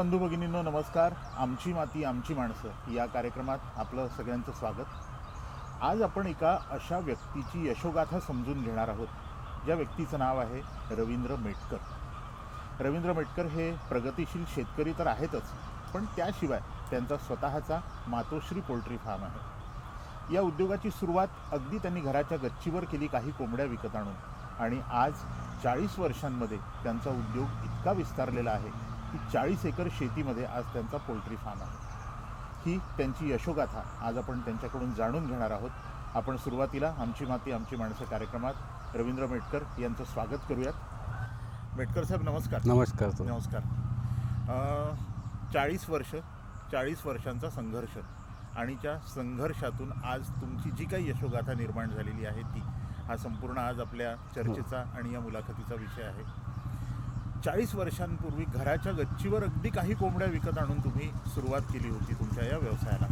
बंधू भगिनींनो नमस्कार. आमची माती आमची माणसं या कार्यक्रमात आपलं सगळ्यांचं स्वागत. आज आपण एका अशा व्यक्तीची यशोगाथा समजून घेणार आहोत ज्या व्यक्तीचं नाव आहे रवींद्र मेटकर. रवींद्र मेटकर हे प्रगतिशील शेतकरी तर आहेतच पण त्याशिवाय त्यांचा स्वतःचा मातोश्री पोल्ट्री फार्म आहे. या उद्योगाची सुरुवात अगदी त्यांनी घराच्या गच्चीवर केली काही कोंबड्या विकत आणून. आणि आज चाळीस वर्षांमध्ये त्यांचा उद्योग इतका विस्तारलेला आहे की चाळीस एकर शेतीमध्ये आज त्यांचा पोल्ट्री फार्म आहे. ही त्यांची यशोगाथा आज आपण त्यांच्याकडून जाणून घेणार आहोत. आपण सुरुवातीला आमची माती आमची माणसं कार्यक्रमात रवींद्र मेटकर यांचं स्वागत करूयात. मेटकर साहेब नमस्कार. नमस्कार. नमस्कार. चाळीस वर्ष चाळीस वर्षांचा संघर्ष आणि त्या संघर्षातून आज तुमची जी काही यशोगाथा निर्माण झालेली आहे ती हा संपूर्ण आज आपल्या चर्चेचा आणि या मुलाखतीचा विषय आहे. चाळीस वर्षांपूर्वी घराच्या गच्चीवर अगदी काही कोंबड्या विकत आणून तुम्ही सुरुवात केली होती तुमच्या या व्यवसायाला.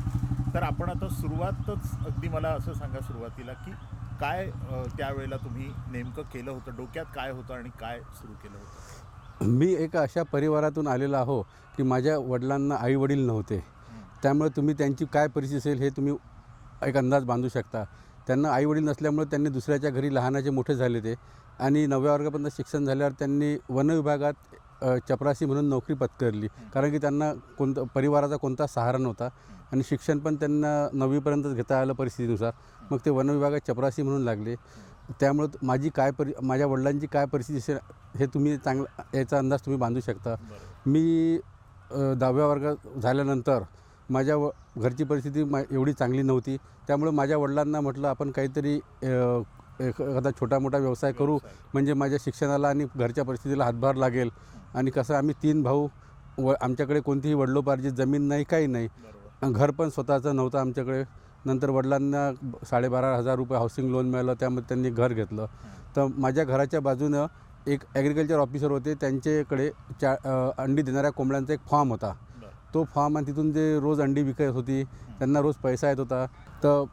तर आपण आता सुरुवातच अगदी मला असं सांगा सुरुवातीला की काय त्यावेळेला तुम्ही नेमकं केलं होतं? डोक्यात काय होतं आणि काय सुरू केलं होतं? मी एका अशा परिवारातून आलेलो आहो की माझ्या वडिलांना आई वडील नव्हते. त्यामुळे तुम्ही त्यांची काय परिस्थिती असेल हे तुम्ही एक अंदाज बांधू शकता. त्यांना आई वडील नसल्यामुळे त्यांनी दुसऱ्याच्या घरी लहानाचे मोठे झाले ते. आणि नवव्या वर्गापर्यंत शिक्षण झाल्यावर त्यांनी वन विभागात चपराशी म्हणून नोकरी पत्करली. कारण की त्यांना कोणता परिवाराचा कोणता सहारा नव्हता आणि शिक्षण पण त्यांना नववीपर्यंतच घेता आलं परिस्थितीनुसार. मग ते वन विभागात चपराशी म्हणून लागले. त्यामुळं माझी काय परि माझ्या वडिलांची काय परिस्थिती असेल हे तुम्ही चांगला याचा अंदाज तुम्ही बांधू शकता. मी दहाव्या वर्गात झाल्यानंतर माझ्या व घरची परिस्थिती मा एवढी चांगली नव्हती. त्यामुळे माझ्या वडिलांना म्हटलं आपण काहीतरी एखादा छोटा मोठा व्यवसाय करू. म्हणजे माझ्या शिक्षणाला आणि घरच्या परिस्थितीला हातभार लागेल. आणि कसं आम्ही तीन भाऊ व आमच्याकडे कोणतीही वडिलोपार्जित जमीन नाही काही नाही. घर पण स्वतःचं नव्हतं आमच्याकडे. नंतर वडिलांना साडेबारा हजार रुपये हाऊसिंग लोन मिळालं त्यामध्ये त्यांनी घर घेतलं. तर माझ्या घराच्या बाजूनं एक ॲग्रिकल्चर ऑफिसर होते. त्यांच्याकडे चा अंडी देणाऱ्या कोंबड्यांचा एक फार्म होता. तो फार्म आणि तिथून जे रोज अंडी विकत होती त्यांना रोज पैसा येत होता. तर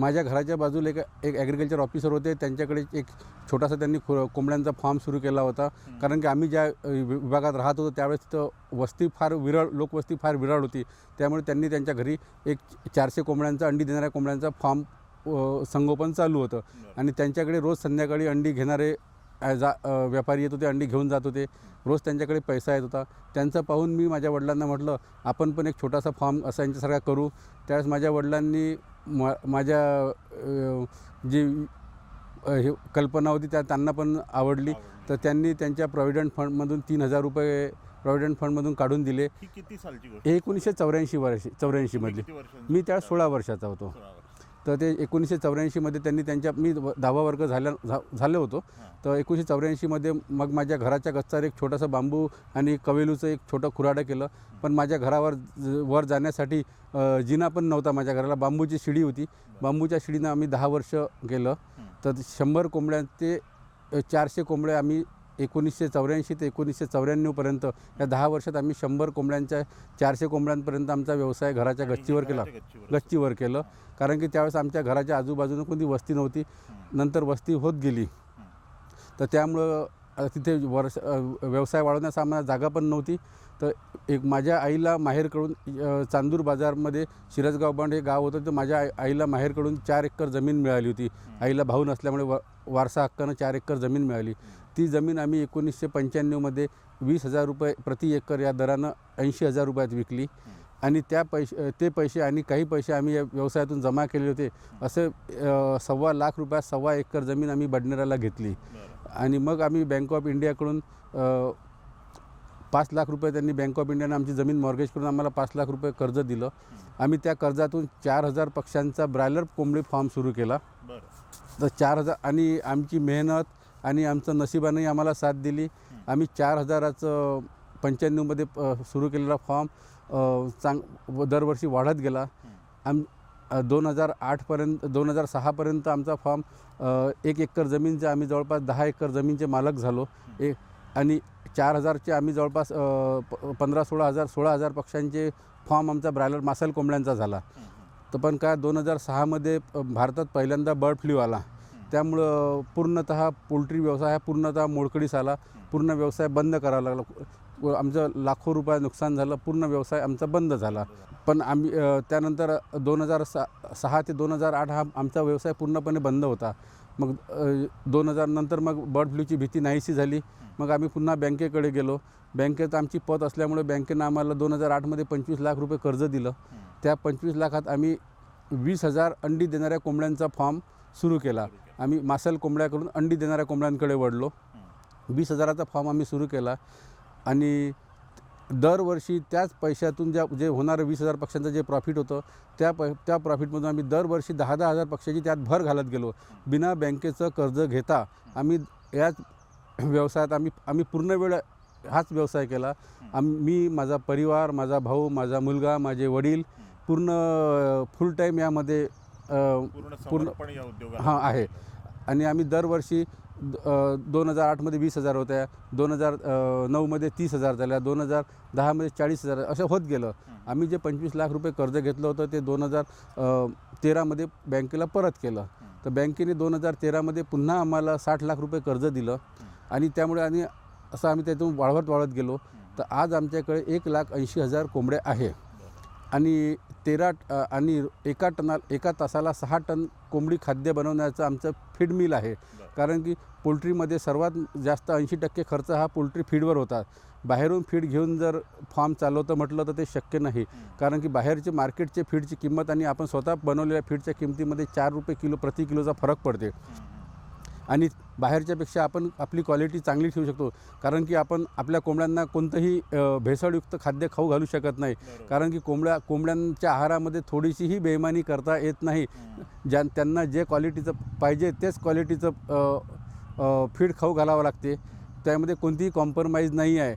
माझ्या घराच्या बाजूला एक एक ॲग्रिकल्चर ऑफिसर होते. त्यांच्याकडे एक छोटासा त्यांनी खु कोंबड्यांचा फार्म सुरू केला होता. कारण की आम्ही ज्या विभागात राहत होतो त्यावेळेस तिथं वस्ती फार विरळ लोकवस्ती फार विरळ होती. त्यामुळे त्यांनी त्यांच्या घरी एक चारशे कोंबड्यांचा अंडी देणाऱ्या कोंबड्यांचा फार्म संगोपन चालू होतं. आणि त्यांच्याकडे रोज संध्याकाळी अंडी घेणारे जा व्यापारी येत होते अंडी घेऊन जात होते. रोज त्यांच्याकडे पैसा येत होता. त्यांचं पाहून मी माझ्या वडिलांना म्हटलं आपण पण एक छोटासा फार्म असा यांच्यासारखा करू. त्यावेळेस माझ्या वडिलांनी मा माझ्या जी हे कल्पना होती त्या त्यांना पण आवडली. तर त्यांनी त्यांच्या प्रॉव्हिडंट फंडमधून तीन हजार रुपये प्रॉव्हिडंट फंडमधून काढून दिले. एकोणीसशे चौऱ्याऐंशी वर्षी चौऱ्याऐंशीमधली मी त्या सोळा वर्षाचा होतो. तर ते एकोणीसशे चौऱ्याऐंशीमध्ये त्यांनी त्यांच्या मी दहावा वर्ग झाल्या झा झाले होतो. तर एकोणीसशे चौऱ्याऐंशीमध्ये मग माझ्या घराच्या गच्चावर एक छोटासा बांबू आणि कवेलूचं एक छोटं खुराडं केलं. पण माझ्या घरावर वर जाण्यासाठी जिना पण नव्हता माझ्या घराला. बांबूची शिडी होती. बांबूच्या शिडीनं आम्ही दहा वर्ष केलं तर शंभर कोंबड्या ते अ, चारशे कोंबड्या आम्ही एकोणीसशे चौऱ्याऐंशी ते एकोणीसशे चौऱ्याण्णवपर्यंत या दहा वर्षात आम्ही शंभर कोंबड्यांच्या चारशे कोंबड्यांपर्यंत आमचा व्यवसाय घराच्या गच्चीवर केला. गच्चीवर. केलं. कारण की त्यावेळेस आमच्या घराच्या आजूबाजूनं कोणती वस्ती नव्हती. नंतर वस्ती होत गेली. तर त्यामुळं तिथे वर्ष व्यवसाय वाढवण्यास आम्हाला जागा पण नव्हती. तर एक माझ्या आईला माहेरकडून चांदूर बाजारमध्ये शिरसगाव बंड हे गाव होतं. तर माझ्या आई आईला माहेरकडून चार एकर जमीन मिळाली होती. आईला भाऊ नसल्यामुळे व वारसा हक्कानं चार एकर जमीन मिळाली. ती जमीन आम्ही एकोणीसशे पंच्याण्णवमध्ये वीस हजार रुपये प्रति एकर या दरानं ऐंशी हजार रुपयात विकली. आणि त्या पैसे ते पैसे आणि काही पैसे आम्ही या व्यवसायातून जमा केले होते. असे सव्वा लाख रुपयात सव्वा एकर जमीन आम्ही बडनेराला घेतली. आणि मग आम्ही बँक ऑफ इंडियाकडून पाच लाख रुपये त्यांनी बँक ऑफ इंडियाने आमची जमीन मॉर्गेज करून आम्हाला पाच लाख रुपये कर्ज दिलं. आम्ही त्या कर्जातून चार हजार पक्ष्यांचा ब्रॉयलर कोंबडी फार्म सुरू केला. तर चार हजार आणि आमची मेहनत आणि आमचं नशिबानंही आम्हाला साथ दिली. आम्ही चार हजाराचं पंच्याण्णवमध्ये सुरू केलेला फॉर्म चांग दरवर्षी वाढत गेला. आम दोन हजार आठपर्यंत दोन हजार सहापर्यंत आमचा फॉर्म एक एकर जमीनचे आम्ही जवळपास दहा एकर जमीनचे मालक झालो. एक आणि चार हजारचे आम्ही जवळपास प- पंधरा सोळा हजार सोळा हजार पक्ष्यांचे फॉर्म आमचा ब्रायलर मासाल कोंबड्यांचा झाला. तर पण काय दोन हजार सहामध्ये भारतात पहिल्यांदा बर्ड फ्लू आला. त्यामुळं पूर्णतः पोल्ट्री व्यवसाय हा पूर्णतः मोडकडीस आला. पूर्ण व्यवसाय बंद करावा लागला. आमचं लाखो रुपये नुकसान झालं. पूर्ण व्यवसाय आमचा बंद झाला. पण आम्ही त्यानंतर दोन हजार सा सहा ते दोन हजार आठ हा आमचा व्यवसाय पूर्णपणे बंद होता. मग दोन हजार नंतर मग बर्ड फ्लूची भीती नाहीशी झाली. मग आम्ही पुन्हा बँकेकडे गेलो. बँकेत आमची पत असल्यामुळे बँकेनं आम्हाला दोन हजार आठमध्ये पंचवीस लाख रुपये कर्ज दिलं. त्या पंचवीस लाखात आम्ही वीस हजार अंडी देणाऱ्या कोंबड्यांचा फॉर्म सुरू केला. आम्ही मासल कोंबड्याकडून अंडी देणाऱ्या कोंबड्यांकडे वळलो. वीस हजाराचा फॉर्म आम्ही सुरू केला. आणि दरवर्षी त्याच पैशातून ज्या जे होणारं वीस हजार पक्ष्यांचं जे प्रॉफिट होतं त्या प त्या प्रॉफिटमधून आम्ही दरवर्षी दहा दहा हजार पक्ष्याची त्यात भर घालत गेलो. बिना बँकेचं कर्ज घेता आम्ही याच व्यवसायात आम्ही आम्ही पूर्ण वेळ हाच व्यवसाय केला. आम मी माझा परिवार माझा भाऊ माझा मुलगा माझे वडील पूर्ण फुल टाईम यामध्ये पूर्ण या उद्योगाला. हां आहे. आणि आम्ही दरवर्षी दोन हजार आठमध्ये वीस हजार होत्या दोन हजार नऊमध्ये तीस हजार झाल्या दोन हजार दहामध्ये चाळीस हजार असं होत गेलं. आम्ही जे पंचवीस लाख रुपये कर्ज घेतलं होतं ते दोन हजार तेरामध्ये बँकेला परत केलं. तर बँकेने दोन हजार तेरामध्ये पुन्हा आम्हाला साठ लाख रुपये कर्ज दिलं. आणि त्यामुळे आणि असं आम्ही त्यातून वाढवत वाढत गेलो तर आज आमच्याकडे एक लाख ऐंशी हजार कोंबडे आहे. आणि तेरा आणि एका टना एका तासाला सहा टन कोंबडी खाद्य बनवण्याचं आमचं फीड मिल आहे. कारण की पोल्ट्रीमध्ये सर्वात जास्त ऐंशी टक्के खर्च हा पोल्ट्री फीडवर होता. बाहेरून फीड घेऊन जर फार्म चालवतं म्हटलं तर ते शक्य नाही. कारण की बाहेरचे मार्केटचे फीडची किंमत आणि आपण स्वतः बनवलेल्या फीडच्या किमतीमध्ये चार रुपये किलो प्रति किलोचा फरक पडते. आणि बाहेरच्यापेक्षा आपण आपली क्वालिटी चांगली ठेवू शकतो. कारण की आपण आपल्या कोंबड्यांना कोणतंही भेसळयुक्त खाद्य खाऊ घालू शकत नाही. कारण की कोंबड्या कोंबड्यांच्या आहारामध्ये थोडीशीही बेईमानी करता येत नाही. ज्या त्यांना जे क्वालिटीचं पाहिजे तेच क्वालिटीचं फीड खाऊ घालावं लागते. त्यामध्ये कोणतीही कॉम्प्रोमाइज नाही आहे.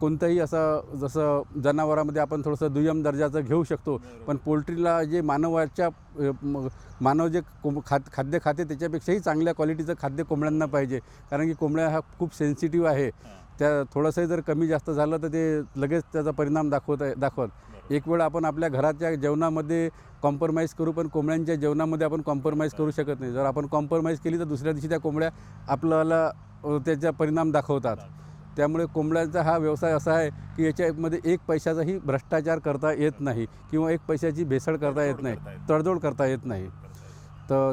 कोणतंही असं जसं जनावरामध्ये आपण थोडंसं दुय्यम दर्जाचं घेऊ शकतो पण पोल्ट्रीला जे मानवाच्या मानव जे कोंब खाद खाद्य खाते त्याच्यापेक्षाही चांगल्या क्वालिटीचं खाद्य कोंबड्यांना पाहिजे. कारण की कोंबड्या हा खूप सेन्सिटिव्ह आहे. त्या थोडंसंही जर कमी जास्त झालं तर ते लगेच त्याचा परिणाम दाखवत आहे दाखवत. एक वेळ आपण आपल्या घराच्या जेवणामध्ये कॉम्प्रोमाइज करू पण कोंबड्यांच्या जेवणामध्ये आपण कॉम्प्रोमाइज करू शकत नाही. जर आपण कॉम्प्रोमाइज केली तर दुसऱ्या दिवशी त्या कोंबड्या आपल्याला त्याचा परिणाम दाखवतात. त्यामुळे कोंबड्यांचा हा व्यवसाय असा आहे की याच्यामध्ये एक पैशाचाही भ्रष्टाचार करता येत नाही किंवा एक पैशाची भेसळ करता येत नाही तडजोड करता येत नाही. तर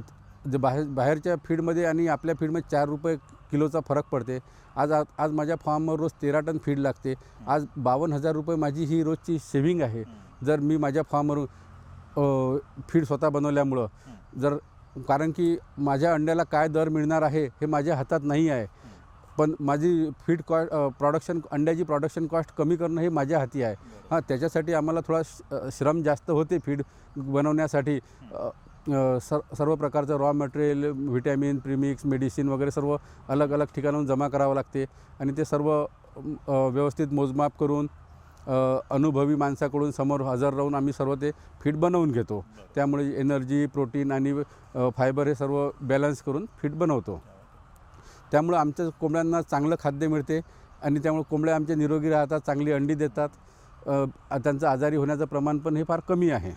जे बाहेर बाहेरच्या फीडमध्ये आणि आपल्या फीडमध्ये चार रुपये किलोचा फरक पडते. आज आ- आज माझ्या फार्मवर रोज तेरा टन फीड लागते. आज बावन्न हजार रुपये माझी ही रोजची सेविंग आहे. जर मी माझ्या फार्मवरून फीड स्वतः बनवल्यामुळं जर कारण की माझ्या अंड्याला काय दर मिळणार आहे हे माझ्या हातात नाही आहे. पण माझी फीड कॉ प्रॉडक्शन अंड्याची प्रॉडक्शन कॉस्ट कमी करणं हे माझ्या हाती आहे. हां त्याच्यासाठी आम्हाला थोडा श- श्रम जास्त होते फीड बनवण्यासाठी. सर सर्व प्रकारचं raw material vitamin premix medicine वगैरे सर्व अलग अलग ठिकाणाहून जमा करावं लागते. आणि ते सर्व व्यवस्थित मोजमाप करून अनुभवी माणसाकडून समोर हजर राहून आम्ही सर्व ते फीड बनवून घेतो. त्यामुळे एनर्जी प्रोटीन आणि फायबर हे सर्व बॅलन्स करून फीड बनवतो. त्यामुळं आमच्या कोंबड्यांना चांगलं खाद्य मिळते आणि त्यामुळे कोंबड्या आमच्या निरोगी राहतात चांगली अंडी देतात. त्यांचं आजारी होण्याचं प्रमाण पण हे फार कमी आहे.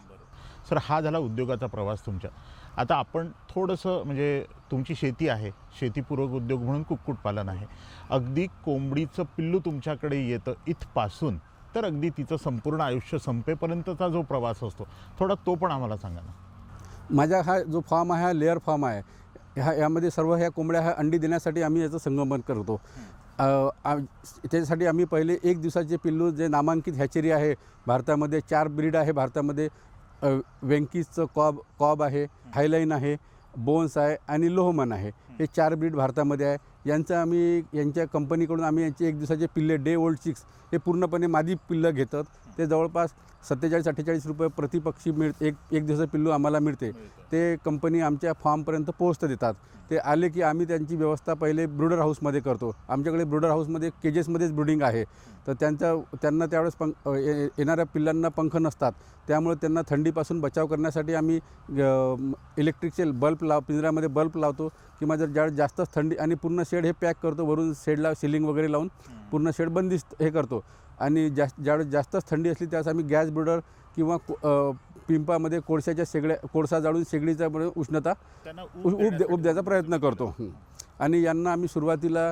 सर हा झाला उद्योगाचा प्रवास तुमच्या. आता आपण थोडंसं म्हणजे तुमची शेती आहे शेतीपूरक उद्योग म्हणून कुक्कुटपालन आहे. अगदी कोंबडीचं पिल्लू तुमच्याकडे येतं इथपासून तर अगदी तिचं संपूर्ण आयुष्य संपेपर्यंतचा जो प्रवास असतो थोडा तो पण आम्हाला सांगा ना. माझा हा जो फार्म आहे हा लेअर फार्म आहे ह्या यामध्ये सर्व ह्या कोंबड्या ह्या अंडी देण्यासाठी आम्ही याचं संगमन करतो. त्याच्यासाठी आम्ही पहिले एक दिवसाचे पिल्लू जे नामांकित हॅचेरी आहे भारतामध्ये चार ब्रीड आहे भारतामध्ये. वेंकीजचं कॉब कॉब आहे हायलाईन आहे बोन्स आहे आणि लोहमन आहे. हे चार ब्रीड भारतामध्ये आहे. यांचं आम्ही यांच्या कंपनीकडून आम्ही यांचे एक दिवसाचे पिल्ले डे ओल्ड चिक्स हे पूर्णपणे मादी पिल्लं घेतात. ते जवळपास सत्तेचाळीस अठ्ठेचाळीस रुपये प्रति पक्षी मिळ एक एक दिवसाचं पिल्लू आम्हाला मिळते. ते कंपनी आमच्या फार्मपर्यंत पोहोचत देतात. ते आले की आम्ही त्यांची व्यवस्था पहिले ब्रुडर हाऊसमध्ये करतो. आमच्याकडे ब्रुडर हाऊसमध्ये केजेसमध्येच ब्रुडिंग आहे. तर त्यांचा त्यांना त्यावेळेस पंख ये- येणाऱ्या पिल्लांना पंख नसतात. त्यामुळे त्यांना थंडीपासून बचाव करण्यासाठी आम्ही इलेक्ट्रिकचे बल्ब लाव पिंजऱ्यामध्ये बल्ब लावतो किंवा जर ज्यावेळेस जास्तच थंडी आणि पूर्ण शेड हे पॅक करतो वरून शेडला सिलिंग वगैरे लावून पूर्ण शेड बंदिस्त हे करतो. आणि जास्त ज्यावेळेस जास्तच थंडी असली त्यावेळेस आम्ही गॅस ब्रुडर किंवा पिंपामध्ये कोळशाच्या शेगड्या कोळसा जाळून शेगडीचा पण उष्णता उब उब द्यायचा प्रयत्न करतो. आणि यांना आम्ही सुरुवातीला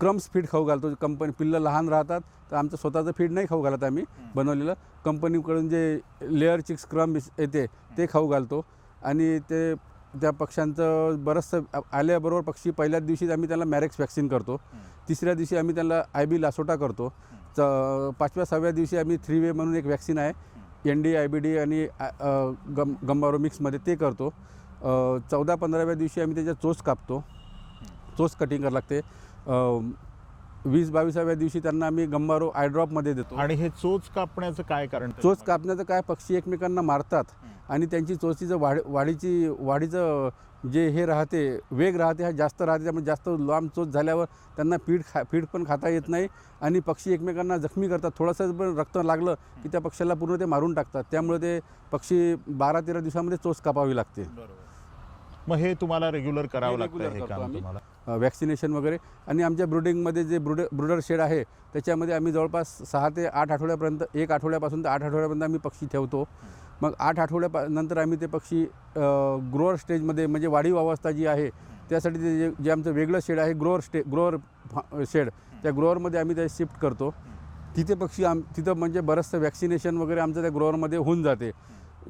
क्रम्स फीड खाऊ घालतो. कंपनी पिल्लं लहान राहतात तर आमचं स्वतःचं फीड नाही खाऊ घालत आम्ही बनवलेलं. कंपनीकडून जे लेअर चिक्स क्रम येते ते खाऊ घालतो. आणि ते त्या पक्ष्यांचं बरंचसं आल्याबरोबर पक्षी पहिल्याच दिवशीच आम्ही त्याला मॅरेक्स वॅक्सिन करतो. तिसऱ्या दिवशी आम्ही त्याला आय बी लासोटा करतो. च पाचव्या सहाव्या दिवशी आम्ही थ्री वे म्हणून एक वॅक्सिन आहे. N D I B D आणि गम गंबारो मिक्समध्ये ते करतो. चौदा पंधराव्या दिवशी आम्ही त्याच्या चोच कापतो. चोच कटिंग करावं लागते. वीस बावीसाव्या दिवशी त्यांना आम्ही गंबारो आयड्रॉपमध्ये देतो. आणि हे चोच कापण्याचं काय कारण चोच कापण्याचं काय पक्षी एकमेकांना मारतात आणि त्यांची चोचीचं वाढ वाढीची वाढीचं जे हे राहते वेग राहते हा जास्त राहते त्यामुळे जास्त लांब चोच झाल्यावर त्यांना पीठ खा पीठ पण खाता येत नाही आणि पक्षी एकमेकांना जखमी करतात. थोडंसं पण रक्त लागलं की त्या पक्षाला पूर्ण ते मारून टाकतात. त्यामुळे ते पक्षी बारा तेरा दिवसामध्ये चोच कापावी लागते. बरोबर. मग हे तुम्हाला रेग्युलर करावं लागतं हे काम. तुम्हाला. वॅक्सिनेशन वगैरे. आणि आमच्या ब्रुडिंगमध्ये जे ब्रुडर ब्रुडर शेड आहे त्याच्यामध्ये आम्ही जवळपास सहा ते आठ आठवड्यापर्यंत एक आठवड्यापासून तर आठ आठवड्यापर्यंत आम्ही पक्षी ठेवतो. मग आठ आठवड्या नंतर आम्ही ते पक्षी ग्रोअर स्टेजमध्ये म्हणजे वाढीव अवस्था जी आहे त्यासाठी ते जे जे आमचं वेगळं शेड आहे ग्रोअर स्टे ग्रोअर शेड त्या ग्रोअरमध्ये आम्ही ते शिफ्ट करतो. तिथे पक्षी आम तिथं म्हणजे बरंचसं वॅक्सिनेशन वगैरे आमचं त्या ग्रोअरमध्ये होऊन जाते.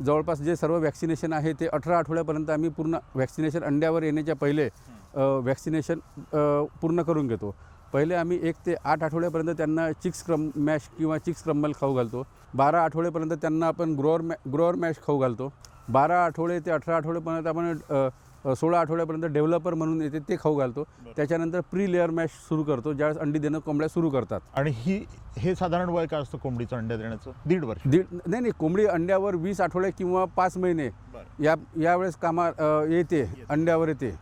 जवळपास जे सर्व वॅक्सिनेशन आहे ते अठरा आठवड्यापर्यंत आम्ही पूर्ण वॅक्सिनेशन अंड्यावर येण्याच्या पहिले वॅक्सिनेशन पूर्ण करून घेतो. पहिले आम्ही एक ते आठ आठवड्यापर्यंत त्यांना चिक्स क्रम मॅश किंवा चिक्स क्रम्बल खाऊ घालतो. बारा आठवड्यापर्यंत त्यांना आपण ग्रोअर मॅ ग्रोअर मॅश खाऊ घालतो. बारा आठवडे ते अठरा आठवड्यापर्यंत आपण सोळा आठवड्यापर्यंत डेव्हलपर म्हणून येते ते खाऊ घालतो. त्याच्यानंतर प्री लेअर मॅश सुरू करतो ज्यावेळेस अंडी देणं कोंबड्या सुरू करतात. आणि ही हे साधारण वय काय असतं कोंबडीचं अंड्या देण्याचं? दीड वर्ष. दीड नाही नाही कोंबडी अंड्यावर वीस आठवडे किंवा पाच महिने. या यावेळेस कामा येते अंड्यावर येते.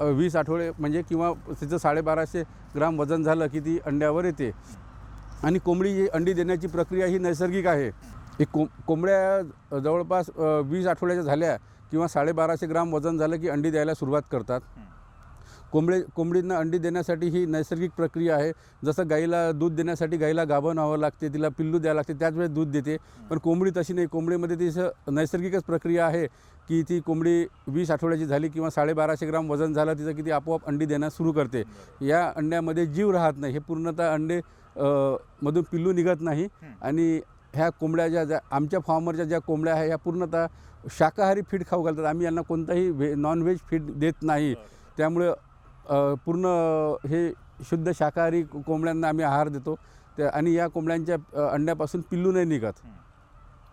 वीस आठवडे म्हणजे किंवा तिचं साडेबाराशे ग्राम वजन झालं की ती अंड्यावर येते. आणि कोंबडी अंडी देण्याची प्रक्रिया ही नैसर्गिक आहे. ही कों कोंबड्या जवळपास वीस आठवड्याच्या झाल्या किंवा साडेबाराशे ग्राम वजन झालं की अंडी द्यायला सुरुवात करतात. कोंबडे कोंबडींना अंडी देण्यासाठी ही नैसर्गिक प्रक्रिया आहे. जसं गाईला दूध देण्यासाठी गाईला गाभण व्हावं लागते तिला पिल्लू द्यावं लागते त्याच वेळेस दूध देते. पण कोंबडी तशी नाही. कोंबडीमध्ये तिचं नैसर्गिकच प्रक्रिया आहे की ती कोंबडी वीस आठवड्याची झाली किंवा साडेबाराशे ग्राम वजन झालं तिचं की ती आपोआप अंडी देण्यास सुरू करते. या अंड्यामध्ये जीव राहत नाही. हे पूर्णतः अंडे मधून पिल्लू निघत नाही आणि ह्या कोंबड्या ज्या ज्या आमच्या फार्मवरच्या ज्या कोंबड्या आहे ह्या पूर्णतः शाकाहारी फीड खाऊ घालतात. आम्ही यांना कोणताही व्हे नॉनव्हेज फीड देत नाही. त्यामुळे पूर्ण हे शुद्ध शाकाहारी कोंबड्यांना आम्ही आहार देतो. त्या आणि या कोंबड्यांच्या अंड्यापासून पिल्लू नाही निघत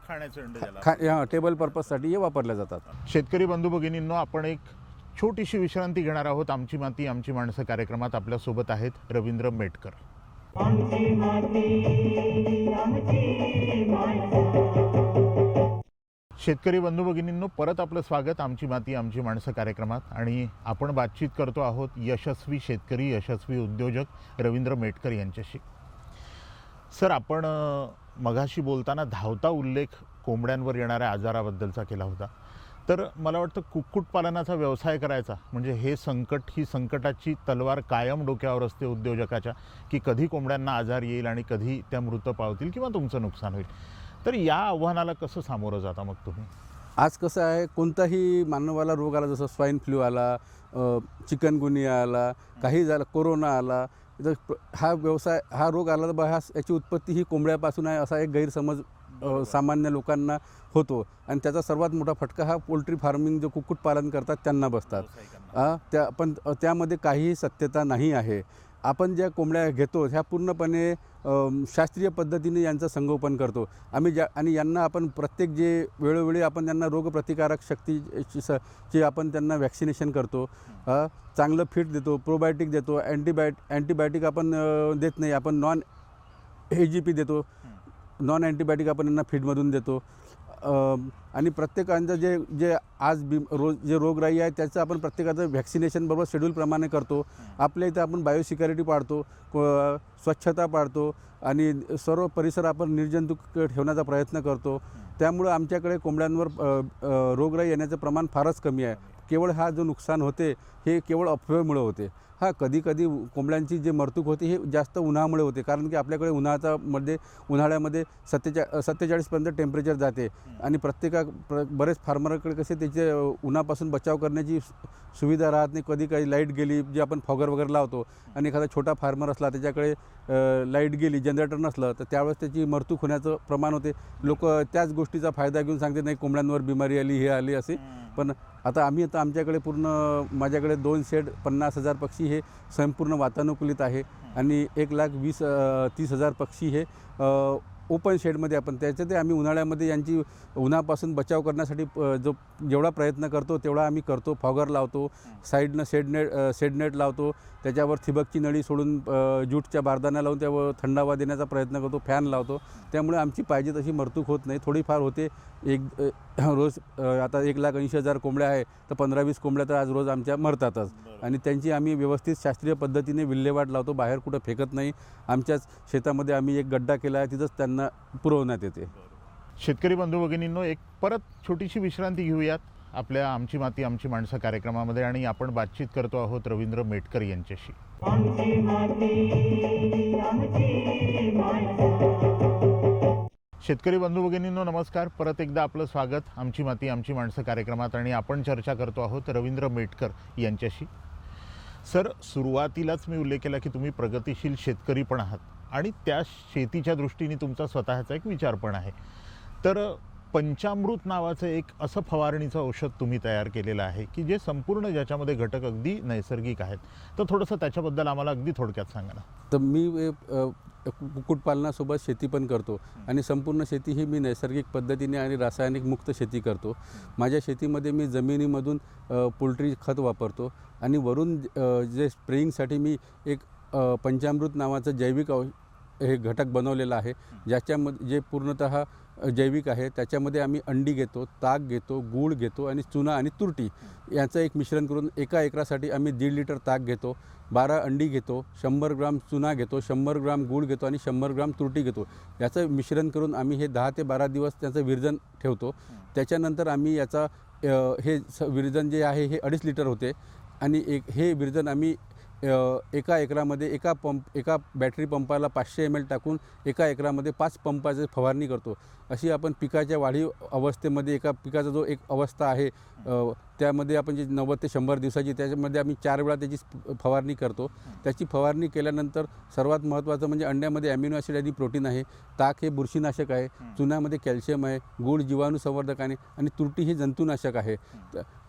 खाण्याचे अंडे ज्याला खा हां टेबल पर्पजसाठी हे वापरल्या जातात. शेतकरी बंधू भगिनींनो आपण एक छोटीशी विश्रांती घेणार आहोत. आमची माती आमची माणसं कार्यक्रमात आपल्यासोबत आहेत. रवींद्र मेटकर. आमची माती आमची माणसं शेतकरी बंधू भगिनींनो परत आपलं स्वागत. आमची माती आमची माणसं कार्यक्रमात. आणि आपण बातचीत करतो आहोत यशस्वी शेतकरी यशस्वी उद्योजक रवींद्र मेटकर यांच्याशी. सर आपण मघाशी बोलताना धावता उल्लेख कोंबड्यांवर येणाऱ्या आजाराबद्दलचा केला होता. तर मला वाटतं कुक्कुटपालनाचा व्यवसाय करायचा म्हणजे हे संकट ही संकटाची तलवार कायम डोक्यावर असते उद्योजकाच्या की कधी कोंबड्यांना आजार येईल आणि कधी त्या मृत पावतील किंवा तुमचं नुकसान होईल. तर या आव्हानाला कसं सामोरं जाता मग तुम्ही? आज कसं आहे कोणताही मानवाला रोग आला जसं स्वाईन फ्लू आला चिकनगुनिया आला काही झालं कोरोना आला तर हा व्यवसाय हा रोग आला तर बा हा याची उत्पत्ती ही कोंबड्यापासून आहे असा एक गैरसमज सामान्य लोकांना होतो. आणि त्याचा सर्वात मोठा फटका हा पोल्ट्री फार्मिंग जो कुक्कुटपालन करतात त्यांना बसतात. आ, त्या पण त्यामध्ये काहीही सत्यता नाही आहे. आपण ज्या कोंबड्या घेतो ह्या पूर्णपणे शास्त्रीय पद्धतीने यांचं संगोपन करतो. आम्ही ज्या आणि यांना आपण प्रत्येक जे वेळोवेळी आपण त्यांना रोगप्रतिकारक शक्ती ची ची आपण त्यांना वॅक्सिनेशन करतो. चांगलं फिट देतो प्रोबायोटिक देतो अँटीबायोट अँटीबायोटिक आपण देत नाही. आपण नॉन ए जी पी देतो. नॉन अँटीबायोटिक आपण यांना फीडमधून देतो. आणि प्रत्येकांचं जे जे आज बी रोज जे रोगराई आहे त्याचं आपण प्रत्येकाचं व्हॅक्सिनेशन बरोबर शेड्यूलप्रमाणे करतो. आपल्या इथं आपण बायोसिक्युरिटी पाळतो स्वच्छता पाळतो आणि सर्व परिसर आपण निर्जंतुक ठेवण्याचा प्रयत्न करतो. त्यामुळं आमच्याकडे कोंबड्यांवर रोगराई येण्याचं प्रमाण फारच कमी आहे. केवळ हा जो नुकसान होते हे केवळ अफवेमुळे होते. हा कधी कधी कोंबड्यांची जे मरतूक होते हे जास्त उन्हामुळे होते. कारण की आपल्याकडे उन्हाचा मध्ये उन्हाळ्यामध्ये सत्तेचा सत्तेचाळीसपर्यंत टेम्परेचर जाते. आणि प्रत्येका प्र बरेच फार्मरकडे कसे त्याचे उन्हापासून बचाव करण्याची सुविधा राहत नाही. कधी काही लाइट गेली जे आपण फॉगर वगैरे लावतो आणि एखादा छोटा फार्मर असला त्याच्याकडे लाइट गेली जनरेटर नसलं तर त्यावेळेस त्याची मरतूक होण्याचं प्रमाण होते. लोक त्याच गोष्टीचा फायदा घेऊन सांगते नाही कोंबड्यांवर बिमारी आली हे आली असे. पण आता आम्ही आता आमच्याकडे पूर्ण माझ्याकडे दोन शेड पन्नास हजार पक्षी हे संपूर्ण वातानुकूलित आहे. आणि एक लाख वीस तीस हजार पक्षी हे ओपन शेडमध्ये आपण त्याच्यात आम्ही उन्हाळ्यामध्ये यांची उन्हापासून बचाव करण्यासाठी जो जेवढा प्रयत्न करतो तेवढा आम्ही करतो. फॉगर लावतो साईडनं शेडनेट शेडनेट लावतो त्याच्यावर ठिबकची नळी सोडून ज्यूटच्या बारदाण्या लावून त्यावर थंडावा देण्याचा प्रयत्न करतो फॅन लावतो. त्यामुळे आमची पाहिजे तशी मरतूक होत नाही. थोडीफार होते. एक रोज आता एक लाख ऐंशी हजार कोंबड्या आहे तर पंधरा वीस कोंबड्या तर आज रोज आमच्या मरतातच. आणि त्यांची आम्ही व्यवस्थित शास्त्रीय पद्धतीने विल्हेवाट लावतो बाहेर कुठं फेकत नाही. आमच्याच शेतामध्ये आम्ही एक गड्डा केला आहे तिथंच त्यांना पुरवण्यात येते. शेतकरी बंधू भगिनींनो एक परत छोटीशी विश्रांती घेऊयात आपल्या आमची माती आमची माणसं कार्यक्रमामध्ये आणि आपण बातचीत करतो आहोत रवींद्र मेटकर यांच्याशी. आमची माती आमची माणसं. शेतकरी बंधू भगिनींनो नमस्कार. परत एकदा आपलं स्वागत. आमची माती आमची माणसं कार्यक्रमात आणि आपण चर्चा करतो आहोत रवींद्र मेटकर यांच्याशी. सर सुरुवातीलाच मी उल्लेख केला की तुम्ही प्रगतिशील शेतकरी पण आहात. आणि त्या शेतीच्या दृष्टीने तुमचा स्वतःचा एक विचार पण आहे. तर पंचामृत नावाचं एक असं फवारणीचं औषध तुम्ही तयार केलेलं आहे की जे संपूर्ण ज्याच्यामध्ये घटक अगदी नैसर्गिक आहेत. तर थोडंसं त्याच्याबद्दल आम्हाला अगदी थोडक्यात सांगा ना. तर मी कुक्कुटपालनासोबत शेती पण करतो आणि संपूर्ण शेती ही मी नैसर्गिक पद्धतीने आणि रासायनिक मुक्त शेती करतो. माझ्या शेतीमध्ये मी जमिनीमधून पोल्ट्री खत वापरतो आणि वरून जे स्प्रेईंगसाठी मी एक पंचामृत नावाचं जैविक औ हे घटक बनवलेलं आहे. ज्याच्यामध्ये जे पूर्णतः जैविक आहे त्याच्यामध्ये आम्ही अंडी घेतो ताक घेतो गूळ घेतो आणि चुना आणि तुरटी याचं एक मिश्रण करून एका एकरासाठी आम्ही दीड लिटर ताक घेतो बारा अंडी घेतो शंभर ग्राम चुना घेतो शंभर ग्राम गूळ घेतो आणि शंभर ग्राम तुरटी घेतो. याचं मिश्रण करून आम्ही हे दहा ते बारा दिवस त्याचं विरजन ठेवतो. त्याच्यानंतर आम्ही याचा हे स विरजन जे आहे हे अडीच लिटर होते आणि एक हे विरजन आम्ही एका एकरामध्ये एका पंप एका बॅटरी पंपाला पाचशे एम एल टाकून एका एकरामध्ये पाच पंपाची फवारणी करतो. अशी आपण पिकाच्या वाढीव अवस्थेमध्ये एका पिकाचा जो एक अवस्था आहे त्यामध्ये आपण जी नव्वद ते शंभर दिवसाची त्याच्यामध्ये आम्ही चार वेळा त्याची फवारणी करतो. त्याची फवारणी केल्यानंतर सर्वात महत्त्वाचं म्हणजे अंड्यामध्ये ॲमिनो ॲसिड आणि प्रोटीन आहे. ताक हे बुरशीनाशक आहे. चुन्यामध्ये कॅल्शियम आहे. गूळ जीवाणू संवर्धक आहे. आणि तुरटी हे जंतुनाशक आहे.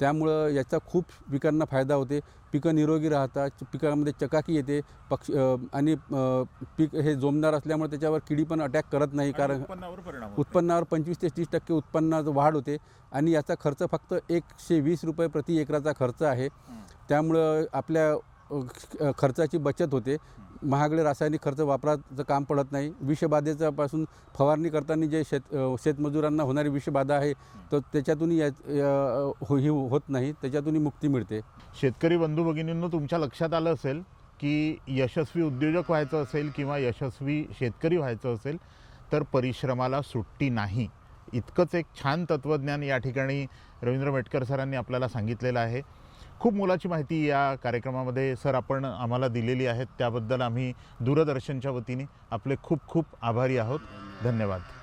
त्यामुळं याचा खूप पिकांना फायदा होते. पिकं निरोगी राहतात. पिकामध्ये चकाकी येते. पक्ष आणि पीक हे जोमदार असल्यामुळे त्याच्यावर किडी पण अटॅक करत नाही कारण उत्पन्नावर पंचवीस ते तीस टक्के उत्पन्नाचं वाढ होते. आणि याचा खर्च फक्त एकशे वीस रुपये प्रति एकराचा खर्च आहे. त्यामुळं आपल्या खर्चाची बचत होते. महागडे रासायनिक खर्च वापराचं काम पडत नाही. विषबाधेचा पासून फवारणी करताना जे शेत शेतमजुरांना होणारी विषबाधा आहे तर त्याच्यातूनही या हो, ही होत नाही. त्याच्यातूनही मुक्ती मिळते. शेतकरी बंधू भगिनींनो तुमच्या लक्षात आलं असेल की यशस्वी उद्योजक व्हायचं असेल किंवा यशस्वी शेतकरी व्हायचं असेल तर परिश्रमाला सुट्टी नाही. इतकंच एक छान तत्त्वज्ञान या ठिकाणी रवींद्र मेटकर सरांनी आपल्याला सांगितलेलं आहे. खूप मोलाची माहिती या कार्यक्रमामध्ये सर आपण आम्हाला दिलेली आहेत. त्याबद्दल आम्ही दूरदर्शनच्या वतीने आपले खूप खूप आभारी आहोत. धन्यवाद.